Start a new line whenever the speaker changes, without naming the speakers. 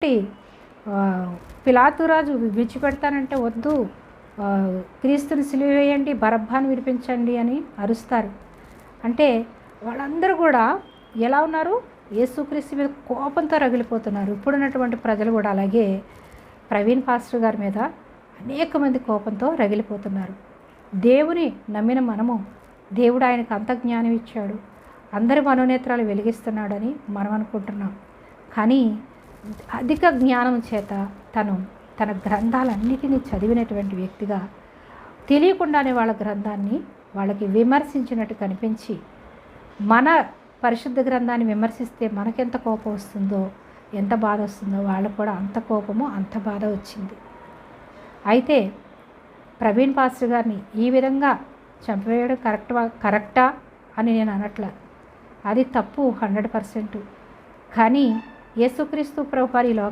కాబట్టి పిలాతురాజు విడిచిపెడతానంటే వద్దు. క్రీస్తుని సిలివేయండి బరబ్బాను విడిపించండి అని అరుస్తారు. అంటే వాళ్ళందరూ కూడా ఎలా ఉన్నారు? యేసుక్రీస్తు మీద కోపంతో రగిలిపోతున్నారు. ఇప్పుడున్నటువంటి ప్రజలు కూడా అలాగే ప్రవీణ్ పాస్టర్ గారి మీద అనేక మంది కోపంతో రగిలిపోతున్నారు. దేవుని నమ్మిన మనము దేవుడు ఆయనకు అంత జ్ఞానం ఇచ్చాడు. అందరి మనోనేత్రాలు వెలిగిస్తున్నాడని మనం అనుకుంటున్నాం. కానీ అధిక జ్ఞానం చేత తను తన గ్రంథాలన్నిటినీ చదివినటువంటి వ్యక్తిగా తెలియకుండానే వాళ్ళ గ్రంథాన్ని వాళ్ళకి విమర్శించినట్టు కనిపించి మన పరిశుద్ధ గ్రంథాన్ని విమర్శిస్తే మనకెంత కోపం వస్తుందో ఎంత బాధ వస్తుందో వాళ్ళకు కూడా అంత కోపము అంత బాధ వచ్చింది. అయితే ప్రవీణ్ పాస్టర్ గారిని ఈ విధంగా చంపేయడం కరెక్ట్ కరెక్టా అని నేను అనట్లేదు అది తప్పు హండ్రెడ్ పర్సెంట్. కానీ యేసుక్రీస్తు ప్రభువారి ఈ లోక